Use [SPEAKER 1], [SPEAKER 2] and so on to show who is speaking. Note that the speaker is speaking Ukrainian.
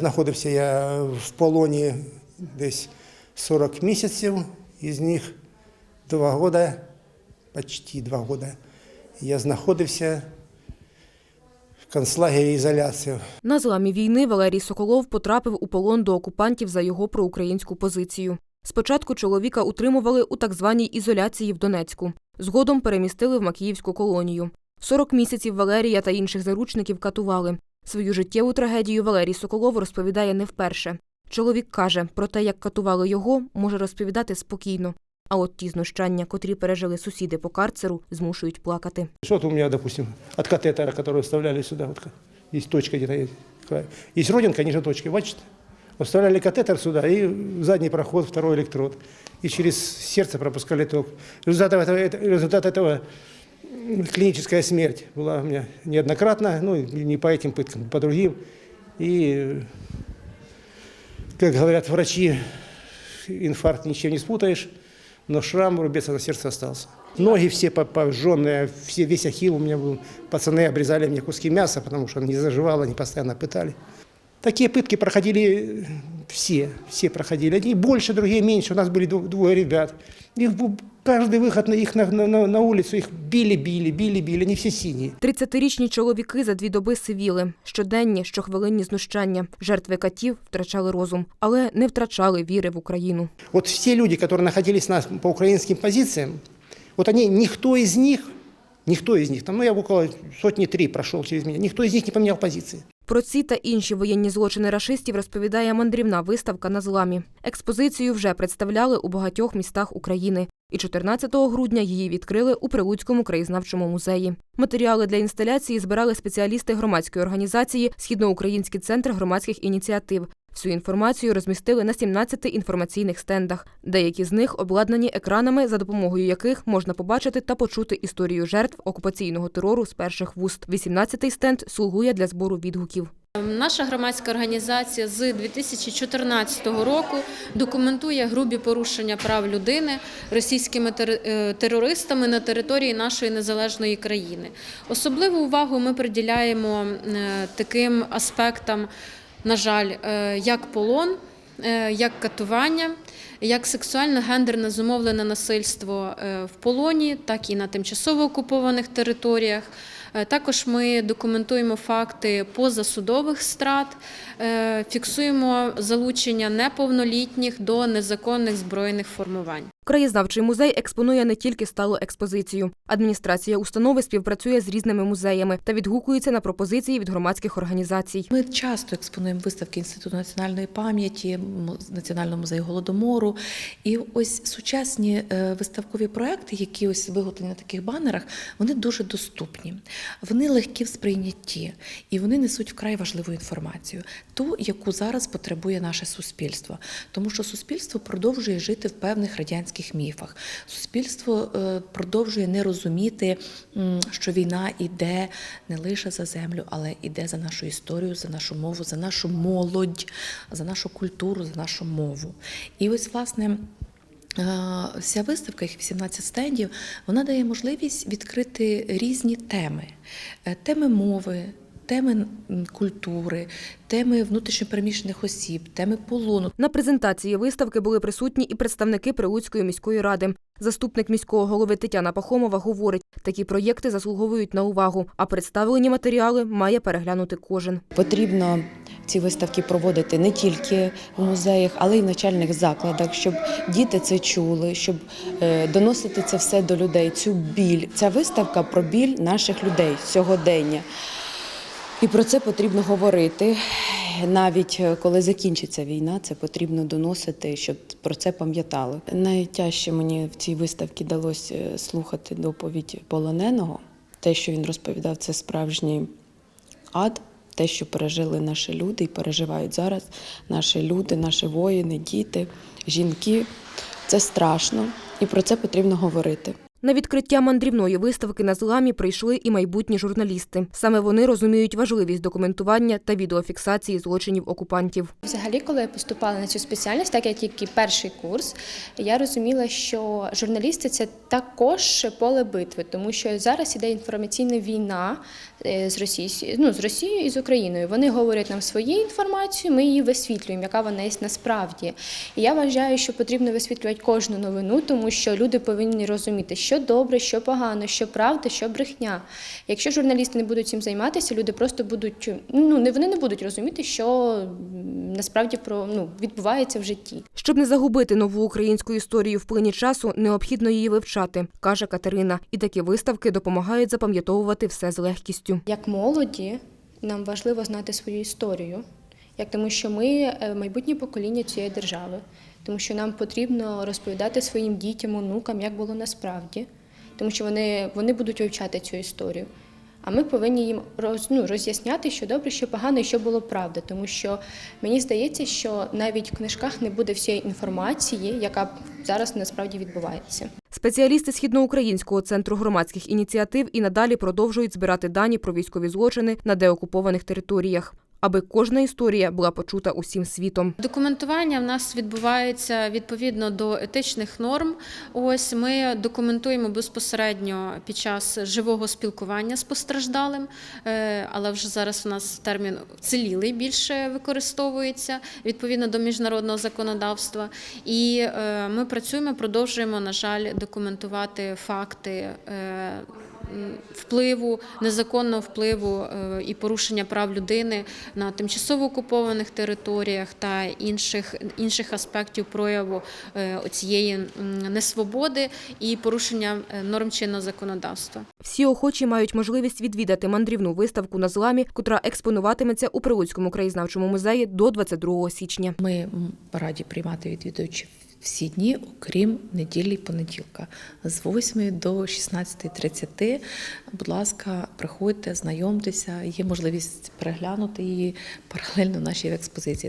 [SPEAKER 1] Знаходився я в полоні десь 40 місяців, із них два роки, почти два роки, я знаходився в концлагері ізоляції.
[SPEAKER 2] На зламі війни Валерій Соколов потрапив у полон до окупантів за його проукраїнську позицію. Спочатку чоловіка утримували у так званій ізоляції в Донецьку. Згодом перемістили в Макіївську колонію. 40 місяців Валерія та інших заручників катували. Свою життєву трагедію Валерій Соколов розповідає не вперше. Чоловік каже, про те, як катували його, може розповідати спокійно. А от ті знущання, котрі пережили сусіди по карцеру, змушують плакати.
[SPEAKER 1] Вот у меня, допустим, от катетера, который вставляли сюда, вот ка- есть точка где-то, есть, такая. есть родинка ниже точки, бачите? Вот Вставляли катетер сюда и в задний проход, второй электрод. И через сердце пропускали ток. Результат этого, это- результат этого м, клиническая смерть была у меня неоднократно, ну, не по этим пыткам, по другим. И, как говорят врачи, инфаркт ничем не спутаешь, но шрам, рубец на сердце остался. Ноги все по- повжженные, все, весь ахилл у меня был. Пацаны обрезали мне куски мяса, потому что не заживало, они постоянно пытали. Такие пытки проходили все, все проходили. Одни больше, другие меньше. У нас были дво- двое ребят. Их бу- каждый выход на их на, на- на- на улицу, их били, били, били, били, они все синие.
[SPEAKER 2] 30-річні чоловіки за дві доби сивіли. Щоденні, щохвилинні знущання. Жертви катів втрачали розум, але не втрачали віри в Україну.
[SPEAKER 1] Вот все люди, которые находились у нас по украинским позициям, вот они, никто из них, никто из них, там, ну я около сотни три прошел через меня, никто из них не поменял позиции.
[SPEAKER 2] Про ці та інші воєнні злочини рашистів розповідає мандрівна виставка на зламі. Експозицію вже представляли у багатьох містах України. І 14 грудня її відкрили у Прилуцькому краєзнавчому музеї. Матеріали для інсталяції збирали спеціалісти громадської організації Східноукраїнський центр громадських ініціатив. Всю інформацію розмістили на 17 інформаційних стендах. Деякі з них обладнані екранами, за допомогою яких можна побачити та почути історію жертв окупаційного терору з перших вуст. 18-й стенд слугує для збору відгуків.
[SPEAKER 3] Наша громадська організація з 2014 року документує грубі порушення прав людини російськими е, терористами на території нашої незалежної країни. Особливу увагу ми приділяємо е, таким аспектам, на жаль, е, як полон, е, як катування. Як сексуально-гендерне зумовлене насильство е, в полоні, так і на тимчасово окупованих територіях. Е, Також ми документуємо факти позасудових страт, е, фіксуємо залучення неповнолітніх до незаконних збройних формувань.
[SPEAKER 2] Краєзнавчий музей експонує не тільки сталу експозицію. Адміністрація установи співпрацює з різними музеями та відгукується на пропозиції від громадських організацій.
[SPEAKER 4] Ми часто експонуємо виставки Інституту національної пам'яті, Національного музею голодомору. І ось сучасні е, виставкові проекти, які ось виготовлені на таких банерах, вони дуже доступні, вони легкі в сприйнятті і вони несуть вкрай важливу інформацію, ту, яку зараз потребує наше суспільство. Тому що суспільство продовжує жити в певних радянських міфах. Суспільство е, продовжує не розуміти, що війна іде не лише за землю, але іде за нашу історію, за нашу мову, за нашу молодь, за нашу культуру, за нашу мову. І ось, власне. Е, Вся виставка, їх 18 стендів, вона дає можливість відкрити різні теми: Е, теми мови, теми культури, теми внутрішньопереміщених осіб, теми полону.
[SPEAKER 2] На презентації виставки були присутні і представники Прилуцької міської ради. Заступник міського голови Тетяна Пахомова говорить, такі проєкти заслуговують на увагу, а представлені матеріали має переглянути кожен.
[SPEAKER 5] Потрібно ці виставки проводити не тільки в музеях, але й в навчальних закладах, щоб діти це чули, щоб е, доносити це все до людей. Цю біль. Ця виставка про біль наших людей сьогодення. І про це потрібно говорити. Навіть е, коли закінчиться війна, це потрібно доносити, щоб про це пам'ятали. Найтяжче мені в цій виставці далося е, слухати доповідь полоненого. Те, що він розповідав, це справжній ад, те, що пережили наші люди і переживають зараз наші люди, наші воїни, діти, жінки. Це страшно, і про це потрібно говорити.
[SPEAKER 2] На відкриття мандрівної виставки на зламі прийшли і майбутні журналісти. Саме вони розуміють важливість документування та відеофіксації злочинів окупантів.
[SPEAKER 6] Взагалі, коли я поступала на цю спеціальність, так як тільки перший курс, я розуміла, що журналісти це також поле битви, тому що зараз іде інформаційна війна е, з Росією, ну, з Росією і з Україною. Вони говорять нам свою інформацію, ми її висвітлюємо, яка вона є насправді. І я вважаю, що потрібно висвітлювати кожну новину, тому що люди повинні розуміти, що добре, що погано, що правда, що брехня. Якщо журналісти не будуть цим займатися, люди просто будуть ну не вони не будуть розуміти, що насправді про ну відбувається в житті.
[SPEAKER 2] Щоб не загубити нову українську історію в плині часу, необхідно її вивчати, каже Катерина. І такі виставки допомагають запам'ятовувати все з легкістю.
[SPEAKER 6] Як молоді, нам важливо знати свою історію, як тому, що ми е, майбутнє покоління цієї держави, тому що нам потрібно розповідати своїм дітям, онукам, як було насправді, тому що вони, вони будуть вивчати цю історію. А ми повинні їм роз, ну, роз'ясняти, що добре, що погано і що було правда. Тому що мені здається, що навіть в книжках не буде всієї інформації, яка зараз насправді відбувається.
[SPEAKER 2] Спеціалісти Східноукраїнського центру громадських ініціатив і надалі продовжують збирати дані про військові злочини на деокупованих територіях, аби кожна історія була почута усім світом.
[SPEAKER 3] Документування в нас відбувається відповідно до етичних норм. Ось ми документуємо безпосередньо під час живого спілкування з постраждалим, е, але вже зараз у нас термін вцілілий більше використовується відповідно до міжнародного законодавства. І е, ми працюємо, продовжуємо, на жаль, документувати факти. Впливу незаконного впливу е, і порушення прав людини на тимчасово окупованих територіях та інших інших аспектів прояву е, цієї несвободи і порушення е, норм чинного законодавства.
[SPEAKER 2] Всі охочі мають можливість відвідати мандрівну виставку на зламі, котра експонуватиметься у Прилуцькому краєзнавчому музеї до 22 січня.
[SPEAKER 4] Ми раді приймати відвідувачів всі дні, окрім неділі і понеділка, з 8 до 16.30. Будь ласка, приходьте, знайомтеся, є можливість переглянути її паралельно нашій експозиції.